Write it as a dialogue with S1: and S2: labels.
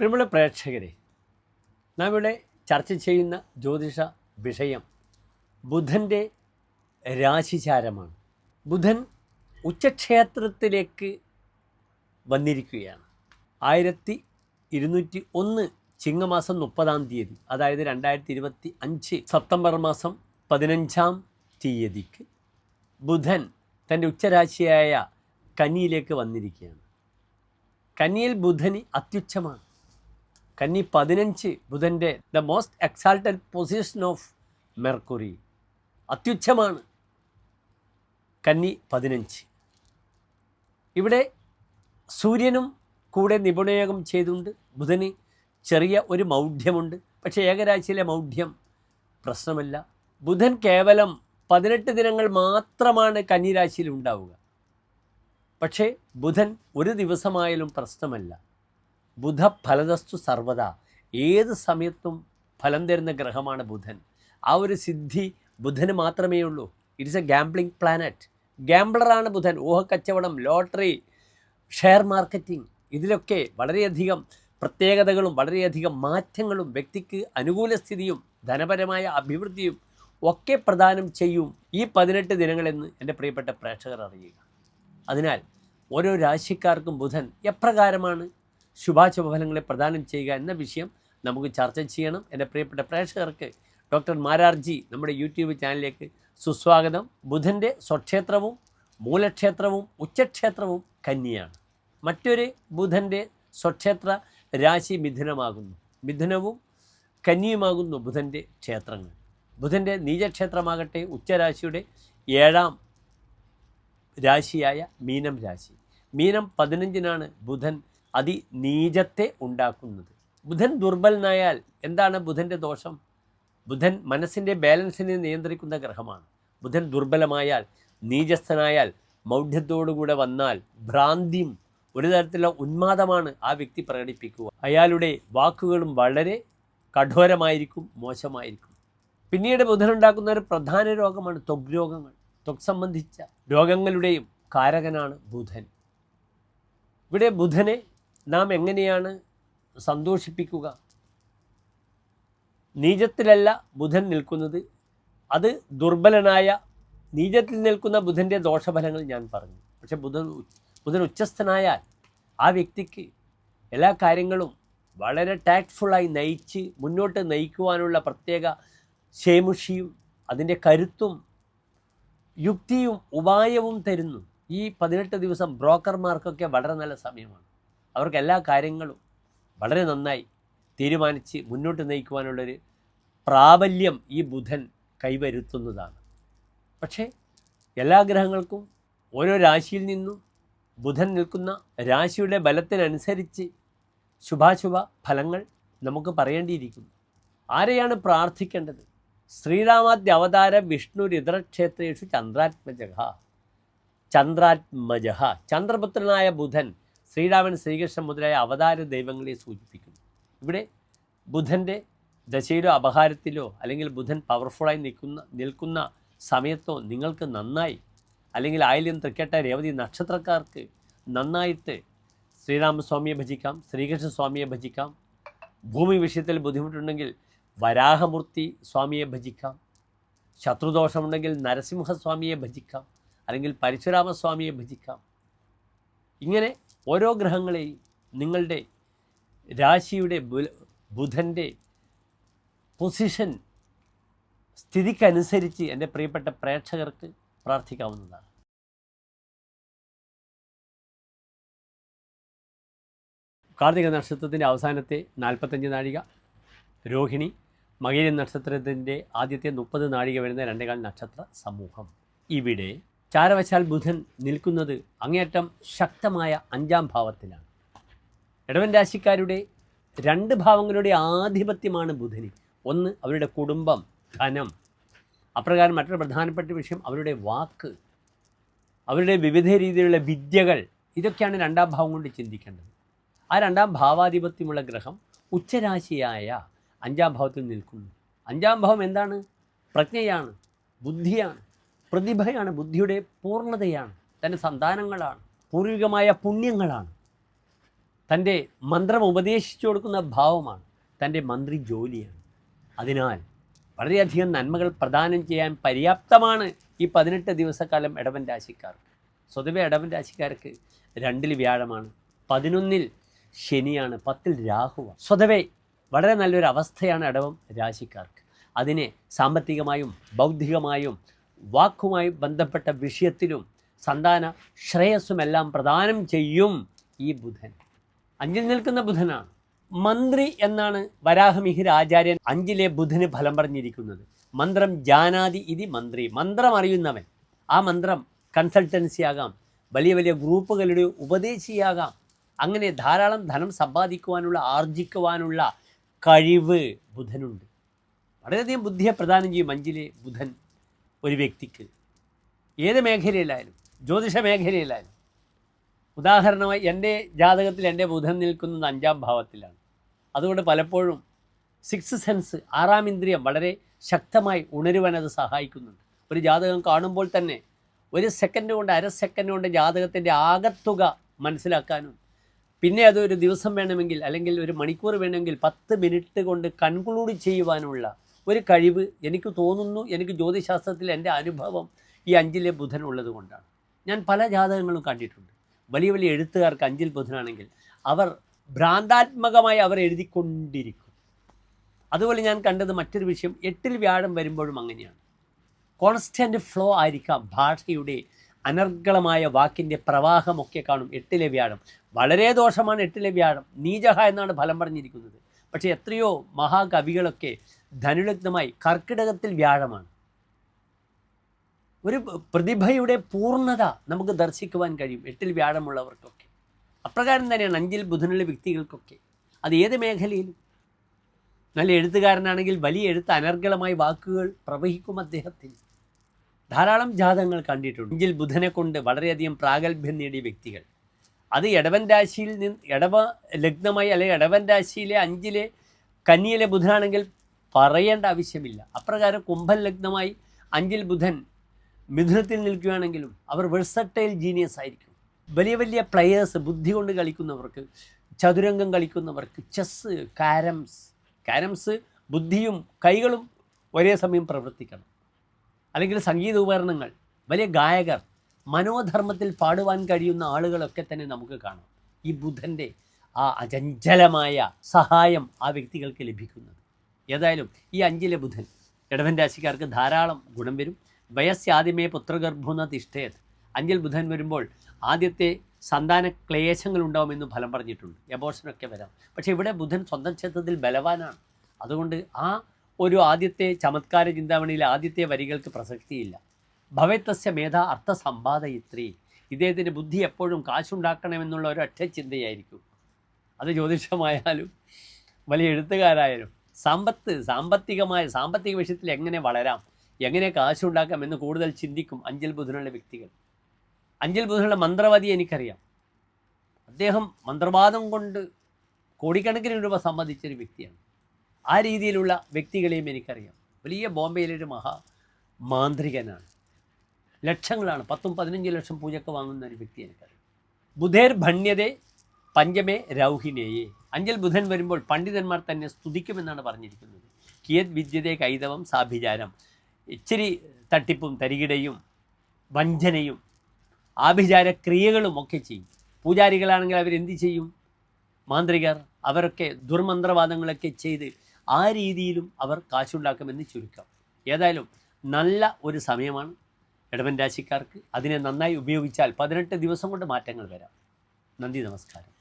S1: പ്രിയമുള്ള പ്രേക്ഷകരെ നാം ഇവിടെ ചർച്ച ചെയ്യുന്ന ജ്യോതിഷ വിഷയം ബുധന്റെ രാശിചാരമാണ്. ബുധൻ ഉച്ചക്ഷേത്രത്തിലേക്ക് വന്നിരിക്കുകയാണ്. ആയിരത്തി ഇരുന്നൂറ്റി ഒന്ന് ചിങ്ങമാസം മുപ്പതാം തീയതി അതായത് രണ്ടായിരത്തി ഇരുപത്തി അഞ്ച് സെപ്റ്റംബർ മാസം പതിനഞ്ചാം തീയതിക്ക് ബുധൻ തന്റെ ഉച്ചരാശിയായ കന്നിയിലേക്ക് വന്നിരിക്കുകയാണ്. കന്നിയിൽ ബുധന് അത്യുച്ഛമാണ് കന്നി പതിനഞ്ച് ബുധന്റെ the most exalted position of Mercury. അത്യുച്ഛമാണ് കന്നി പതിനഞ്ച്. ഇവിടെ സൂര്യനും കൂടെ നിപുണയോഗം ചെയ്തുകൊണ്ട് ബുധന് ചെറിയ ഒരു മൗഢ്യമുണ്ട്. പക്ഷേ ഏകരാശിയിലെ മൗഢ്യം പ്രശ്നമല്ല. ബുധൻ കേവലം പതിനെട്ട് ദിനങ്ങൾ മാത്രമാണ് കന്നിരാശിയിൽ ഉണ്ടാവുക. പക്ഷേ ബുധൻ ഒരു ദിവസമായാലും പ്രശ്നമല്ല. ബുധ ഫലദസ്തു സർവത ഏത് സമയത്തും ഫലം തരുന്ന ഗ്രഹമാണ് ബുധൻ. ആ ഒരു സിദ്ധി ബുധന് മാത്രമേ ഉള്ളൂ ഇറ്റ്സ് എ ഗാംബ്ലിംഗ് പ്ലാനറ്റ് ഗാംബ്ലറാണ് ബുധൻ. ഊഹക്കച്ചവടം ലോട്ടറി ഷെയർ മാർക്കറ്റിംഗ് ഇതിലൊക്കെ വളരെയധികം പ്രത്യേകതകളും വളരെയധികം മാറ്റങ്ങളും വ്യക്തിക്ക് അനുകൂല സ്ഥിതിയും ധനപരമായ അഭിവൃദ്ധിയും ഒക്കെ പ്രദാനം ചെയ്യും ഈ പതിനെട്ട് ദിനങ്ങളെന്ന് എന്റെ പ്രിയപ്പെട്ട പ്രേക്ഷകർ അറിയുക. അതിനാൽ ഓരോ രാശിക്കാർക്കും ബുധൻ എപ്രകാരമാണ്? ശുഭാശുഭഫലങ്ങളെ പ്രദാനം ചെയ്യുക എന്ന വിഷയം നമുക്ക് ചർച്ച ചെയ്യണം. എന്റെ പ്രിയപ്പെട്ട പ്രേക്ഷകർക്ക് ഡോക്ടർ മാരാർജി നമ്മുടെ യൂട്യൂബ് ചാനലിലേക്ക് സുസ്വാഗതം. ബുധന്റെ സ്വക്ഷേത്രവും മൂലക്ഷേത്രവും ഉച്ചക്ഷേത്രവും കന്നിയാണ്. മറ്റൊരു ബുധന്റെ സ്വക്ഷേത്ര രാശി മിഥുനമാകുന്നു. മിഥുനവും കന്നിയുമാകുന്നു ബുധന്റെ ക്ഷേത്രങ്ങൾ. ബുധന്റെ നീചക്ഷേത്രമാകട്ടെ ഉച്ചരാശിയുടെ ഏഴാം രാശിയായ മീനം രാശി. മീനം പതിനഞ്ചിനാണ് ബുധൻ അതി നീചത്തെ ഉണ്ടാക്കുന്നത്. ബുധൻ ദുർബലനായാൽ എന്താണ് ബുധന്റെ ദോഷം? ബുധൻ മനസ്സിന്റെ ബാലൻസിനെ നിയന്ത്രിക്കുന്ന ഗ്രഹമാണ്. ബുധൻ ദുർബലമായാൽ നീചസ്ഥനായാൽ മൗഢ്യത്തോടുകൂടെ വന്നാൽ ഭ്രാന്തിയും ഒരു തരത്തിലുള്ള ഉന്മാദമാണ് ആ വ്യക്തി പ്രകടിപ്പിക്കുക. അയാളുടെ വാക്കുകളും വളരെ കഠോരമായിരിക്കും മോശമായിരിക്കും. പിന്നീട് ബുധനുണ്ടാക്കുന്ന ഒരു പ്രധാന രോഗമാണ് ത്വഗ് രോഗങ്ങൾ. ത്വഗ് സംബന്ധിച്ച രോഗങ്ങളുടെയും കാരകനാണ് ബുധൻ. ഇവിടെ ബുധനെ നാം എങ്ങനെയാണ് സന്തോഷിപ്പിക്കുക? നീചത്തിലല്ല ബുധൻ നിൽക്കുന്നത്. അത് ദുർബലനായ നീചത്തിൽ നിൽക്കുന്ന ബുധന്റെ ദോഷഫലങ്ങൾ ഞാൻ പറഞ്ഞു. പക്ഷെ ബുധൻ ബുധൻ ഉച്ചസ്ഥനായാൽ ആ വ്യക്തിക്ക് എല്ലാ കാര്യങ്ങളും വളരെ ടാക്ട്ഫുള്ളായി നയിച്ച് മുന്നോട്ട് നയിക്കുവാനുള്ള പ്രത്യേക ശേമുഷിയും അതിന്റെ കരുത്തും യുക്തിയും ഉപായവും തരുന്നു. ഈ പതിനെട്ട് ദിവസം ബ്രോക്കർമാർക്കൊക്കെ വളരെ നല്ല സമയമാണ്. അവർക്ക് എല്ലാ കാര്യങ്ങളും വളരെ നന്നായി തീരുമാനിച്ച് മുന്നോട്ട് നയിക്കുവാനുള്ളൊരു പ്രാബല്യം ഈ ബുധൻ കൈവരുത്തുന്നതാണ്. പക്ഷേ എല്ലാ ഗ്രഹങ്ങൾക്കും ഓരോ രാശിയിൽ നിന്നും ബുധൻ നിൽക്കുന്ന രാശിയുടെ ബലത്തിനനുസരിച്ച് ശുഭാശുഭ ഫലങ്ങൾ നമുക്ക് പറയേണ്ടിയിരിക്കുന്നു. ആരെയാണ് പ്രാർത്ഥിക്കേണ്ടത്? ശ്രീരാമാദ്യ അവതാര വിഷ്ണു രുദ്രക്ഷേത്രേഷു ചന്ദ്രാത്മജഹ. ചന്ദ്രാത്മജഹ. ചന്ദ്രപുത്രനായ ബുധൻ ശ്രീരാമൻ ശ്രീകൃഷ്ണൻ മുതലായ അവതാര ദൈവങ്ങളെ സൂചിപ്പിക്കുന്നു. ഇവിടെ ബുധന്റെ ദശയിലോ അപഹാരത്തിലോ അല്ലെങ്കിൽ ബുധൻ പവർഫുള്ളായി നിൽക്കുന്ന നിൽക്കുന്ന സമയത്തോ നിങ്ങൾക്ക് നന്നായി അല്ലെങ്കിൽ ആയില്യം തൃക്കേട്ട രേവതി നക്ഷത്രക്കാർക്ക് നന്നായിട്ട് ശ്രീരാമസ്വാമിയെ ഭജിക്കാം ശ്രീകൃഷ്ണസ്വാമിയെ ഭജിക്കാം. ഭൂമി വിഷയത്തിൽ ബുദ്ധിമുട്ടുണ്ടെങ്കിൽ വരാഹമൂർത്തി സ്വാമിയെ ഭജിക്കാം. ശത്രുദോഷമുണ്ടെങ്കിൽ നരസിംഹസ്വാമിയെ ഭജിക്കാം. അല്ലെങ്കിൽ പരശുരാമസ്വാമിയെ ഭജിക്കാം. ഇങ്ങനെ ഓരോ ഗ്രഹങ്ങളെയും നിങ്ങളുടെ രാശിയുടെ ബുധന്റെ പൊസിഷൻ സ്ഥിതിക്കനുസരിച്ച് എന്റെ പ്രിയപ്പെട്ട പ്രേക്ഷകർക്ക് പ്രാർത്ഥിക്കാവുന്നതാണ്. കാർത്തിക നക്ഷത്രത്തിന്റെ അവസാനത്തെ നാൽപ്പത്തഞ്ച് നാഴിക രോഹിണി മകേരി നക്ഷത്രത്തിന്റെ ആദ്യത്തെ മുപ്പത് നാഴിക വരുന്ന രണ്ടേകാൽ നക്ഷത്ര സമൂഹം. ഇവിടെ ചാരവശാൽ ബുധൻ നിൽക്കുന്നത് അങ്ങേയറ്റം ശക്തമായ അഞ്ചാം ഭാവത്തിലാണ്. ഇടവൻ രാശിക്കാരുടെ രണ്ട് ഭാവങ്ങളുടെ ആധിപത്യമാണ് ബുധന്. ഒന്ന് അവരുടെ കുടുംബം ധനം. അപ്രകാരം മറ്റൊരു പ്രധാനപ്പെട്ട വിഷയം അവരുടെ വാക്ക്. അവരുടെ വിവിധ രീതിയിലുള്ള വിദ്യകൾ. ഇതൊക്കെയാണ് രണ്ടാം ഭാവം കൊണ്ട് ചിന്തിക്കേണ്ടത്. ആ രണ്ടാം ഭാവാധിപത്യമുള്ള ഗ്രഹം ഉച്ചരാശിയായ അഞ്ചാം ഭാവത്തിൽ നിൽക്കുന്നു. അഞ്ചാം ഭാവം എന്താണ്? പ്രജ്ഞയാണ് ബുദ്ധിയാണ്. പ്രതിഭയാണ് ബുദ്ധിയുടെ പൂർണതയാണ് തന്റെ സന്താനങ്ങളാണ് പൂർവികമായ പുണ്യങ്ങളാണ്. തന്റെ മന്ത്രം ഉപദേശിച്ചു കൊടുക്കുന്ന ഭാവമാണ് തന്റെ മന്ത്രി ജോലിയാണ്. അതിനാൽ വളരെയധികം നന്മകൾ പ്രദാനം ചെയ്യാൻ പര്യാപ്തമാണ് ഈ പതിനെട്ട് ദിവസക്കാലം ഇടവൻ രാശിക്കാർക്ക്. സ്വതവേ ഇടവൻ രാശിക്കാർക്ക് രണ്ടിൽ വ്യാഴമാണ് പതിനൊന്നിൽ ശനിയാണ് പത്തിൽ രാഹുവാണ്. സ്വതവേ വളരെ നല്ലൊരു അവസ്ഥയാണ് ഇടവം രാശിക്കാർക്ക്. അതിനെ സാമ്പത്തികമായും ബൗദ്ധികമായും വാക്കുമായി ബന്ധപ്പെട്ട വിഷയത്തിലും സന്താന ശ്രേയസ്സുമെല്ലാം പ്രദാനം ചെയ്യും ഈ ബുധൻ. അഞ്ചിൽ നിൽക്കുന്ന ബുധനാണ്. മന്ത്രി എന്നാണ് വരാഹമിഹിര ആചാര്യൻ അഞ്ചിലെ ബുധന് ഫലം പറഞ്ഞിരിക്കുന്നത്. മന്ത്രം ജാനാതി ഇതി മന്ത്രി. മന്ത്രം അറിയുന്നവൻ. ആ മന്ത്രം കൺസൾട്ടൻസി ആകാം വലിയ വലിയ ഗ്രൂപ്പുകളുടെ ഉപദേശിയാകാം. അങ്ങനെ ധാരാളം ധനം സമ്പാദിക്കുവാനുള്ള ആർജിക്കുവാനുള്ള കഴിവ് ബുധനുണ്ട്. വളരെയധികം ബുദ്ധിയെ പ്രദാനം ചെയ്യും അഞ്ചിലെ ബുധൻ. ഒരു വ്യക്തിക്ക്. ഏത് മേഖലയിലായാലും ജ്യോതിഷ മേഖലയിലായാലും. ഉദാഹരണമായി എന്റെ ജാതകത്തിൽ എന്റെ ബുധൻ നിൽക്കുന്നത് അഞ്ചാം ഭാവത്തിലാണ്. അതുകൊണ്ട് പലപ്പോഴും സിക്സ് സെൻസ് ആറാം ഇന്ദ്രിയം വളരെ ശക്തമായി ഉണരുവാൻ അത് സഹായിക്കുന്നുണ്ട്. ഒരു ജാതകം കാണുമ്പോൾ തന്നെ ഒരു സെക്കൻഡ് കൊണ്ട് അര സെക്കൻഡ് കൊണ്ട് ജാതകത്തിന്റെ ആകത്തുക മനസ്സിലാക്കാനും പിന്നെ അത് ഒരു ദിവസം വേണമെങ്കിൽ അല്ലെങ്കിൽ ഒരു മണിക്കൂർ വേണമെങ്കിൽ പത്ത് മിനിറ്റ് കൊണ്ട് കൺക്ലൂഡ് ചെയ്യുവാനുള്ള ഒരു കഴിവ് എനിക്ക് തോന്നുന്നു എനിക്ക് ജ്യോതിശാസ്ത്രത്തിൽ എന്റെ അനുഭവം ഈ അഞ്ചിലെ ബുധൻ ഉള്ളത് കൊണ്ടാണ്. ഞാൻ പല ജാതകങ്ങളും കണ്ടിട്ടുണ്ട്. വലിയ വലിയ എഴുത്തുകാർക്ക് അഞ്ചിൽ ബുധനാണെങ്കിൽ അവർ ഭ്രാന്താത്മകമായി അവർ എഴുതിക്കൊണ്ടിരിക്കും. അതുപോലെ ഞാൻ കണ്ടത് മറ്റൊരു വിഷയം എട്ടിൽ വ്യാഴം വരുമ്പോഴും അങ്ങനെയാണ്. കോൺസ്റ്റന്റ് ഫ്ലോ ആയിരിക്കാം ഭാഷയുടെ അനർഗളമായ വാക്കിന്റെ പ്രവാഹമൊക്കെ കാണും എട്ടിലെ വ്യാഴം. വളരെ ദോഷമാണ് എട്ടിലെ വ്യാഴം. നീജഹ എന്നാണ് ഫലം പറഞ്ഞിരിക്കുന്നത്. പക്ഷേ എത്രയോ മഹാകവികളൊക്കെ ധനുലഗ്നമായി കർക്കിടകത്തിൽ വ്യാഴമാണ്. ഒരു പ്രതിഭയുടെ പൂർണത നമുക്ക് ദർശിക്കുവാൻ കഴിയും എട്ടിൽ വ്യാഴമുള്ളവർക്കൊക്കെ. അപ്രകാരം തന്നെയാണ് അഞ്ചിൽ ബുധനുള്ള വ്യക്തികൾക്കൊക്കെ. അത് ഏത് മേഖലയിലും. നല്ല എഴുത്തുകാരനാണെങ്കിൽ വലിയ എഴുത്ത് അനർഗളമായി വാക്കുകൾ പ്രവഹിക്കും അദ്ദേഹത്തിന്. ധാരാളം ജാതങ്ങൾ കണ്ടിട്ടുണ്ട്. അഞ്ചിൽ ബുധനെ കൊണ്ട് വളരെയധികം പ്രാഗൽഭ്യം നേടിയ വ്യക്തികൾ. അത് ഇടവൻ രാശിയിൽ നിന്ന് ഇടവ ലഗ്നമായി അല്ലെങ്കിൽ ഇടവൻ രാശിയിലെ അഞ്ചിലെ കന്നിയിലെ ബുധനാണെങ്കിൽ പറയേണ്ട ആവശ്യമില്ല. അപ്രകാരം കുംഭൻ ലഗ്നമായി അഞ്ചിൽ ബുധൻ മിഥുനത്തിൽ നിൽക്കുകയാണെങ്കിലും അവർ വെഴ്സട്ടൈൽ ജീനിയസ് ആയിരിക്കും. വലിയ വലിയ പ്ലെയേഴ്സ് ബുദ്ധി കൊണ്ട് കളിക്കുന്നവർക്ക് ചതുരംഗം കളിക്കുന്നവർക്ക് ചെസ്സ് കാരംസ് കാരംസ് ബുദ്ധിയും കൈകളും ഒരേ സമയം പ്രവർത്തിക്കണം. അല്ലെങ്കിൽ സംഗീത ഉപകരണങ്ങൾ വലിയ ഗായകർ മനോധർമ്മത്തിൽ പാടുവാൻ കഴിയുന്ന ആളുകളൊക്കെ തന്നെ നമുക്ക് കാണാം. ഈ ബുധന്റെ ആ അചഞ്ചലമായ സഹായം ആ വ്യക്തികൾക്ക് ലഭിക്കുന്നത്. ഏതായാലും ഈ അഞ്ചിലെ ബുധൻ ഇടവൻ രാശിക്കാർക്ക് ധാരാളം ഗുണം വരും. വയസ്സാദ്യമേ പുത്രഗർഭുന്ന തിഷ്ഠയത്. അഞ്ചിൽ ബുധൻ വരുമ്പോൾ ആദ്യത്തെ സന്താന ക്ലേശങ്ങൾ ഉണ്ടാവുമെന്ന് ഫലം പറഞ്ഞിട്ടുണ്ട്. എബോഷനൊക്കെ വരാം. പക്ഷേ ഇവിടെ ബുധൻ സ്വന്തം ക്ഷേത്രത്തിൽ ബലവാനാണ്. അതുകൊണ്ട് ആ ഒരു ആദ്യത്തെ ചമത്കാര ചിന്താമണിയിലെ ആദ്യത്തെ വരികൾക്ക് പ്രസക്തിയില്ല. ഭവത്തസ്യ മേധ അർത്ഥസമ്പാദയിത്രി ഇദ്ദേഹത്തിന്റെ ബുദ്ധി എപ്പോഴും കാശുണ്ടാക്കണമെന്നുള്ള ഒരു ഒറ്റ ചിന്തയായിരിക്കും. അത് ജ്യോതിഷമായാലും വലിയ എഴുത്തുകാരായാലും സമ്പത്ത് സാമ്പത്തികമായ സാമ്പത്തിക വിഷയത്തിൽ എങ്ങനെ വളരാം എങ്ങനെ കാശുണ്ടാക്കാം എന്ന് കൂടുതൽ ചിന്തിക്കും അഞ്ചൽ ബുധനുള്ള വ്യക്തികൾ. അഞ്ചൽ ബുധനുള്ള മന്ത്രവാദി എനിക്കറിയാം. അദ്ദേഹം മന്ത്രവാദം കൊണ്ട് കോടിക്കണക്കിന് രൂപ സമ്പാദിച്ചൊരു വ്യക്തിയാണ്. ആ രീതിയിലുള്ള വ്യക്തികളെയും എനിക്കറിയാം. വലിയ ബോംബെയിലൊരു മഹാ മാന്ത്രികനാണ്. ലക്ഷങ്ങളാണ് പത്തും പതിനഞ്ച് ലക്ഷം പൂജക്ക് വാങ്ങുന്ന ഒരു വ്യക്തി എനിക്കറിയാം. ബുധേർ ഭണ്യതേ പഞ്ചമേ രൗഹിനേയെ അഞ്ചൽ ബുധൻ വരുമ്പോൾ പണ്ഡിതന്മാർ തന്നെ സ്തുതിക്കുമെന്നാണ് പറഞ്ഞിരിക്കുന്നത്. കിയത് വിദ്യതേ കൈതവം സാഭിചാരം. ഇച്ചിരി തട്ടിപ്പും തരികിടയും വഞ്ചനയും ആഭിചാര ക്രിയകളും ഒക്കെ ചെയ്യും. പൂജാരികളാണെങ്കിൽ അവരെന്ത് ചെയ്യും? മാന്ത്രികർ അവരൊക്കെ ദുർമന്ത്രവാദങ്ങളൊക്കെ ചെയ്ത് ആ രീതിയിലും അവർ കാശുണ്ടാക്കുമെന്ന് ചുരുക്കം. ഏതായാലും നല്ല ഒരു സമയമാണ് ഇടവൻ രാശിക്കാർക്ക്. അതിനെ നന്നായി ഉപയോഗിച്ചാൽ പതിനെട്ട് ദിവസം കൊണ്ട് മാറ്റങ്ങൾ വരാം. നന്ദി നമസ്കാരം.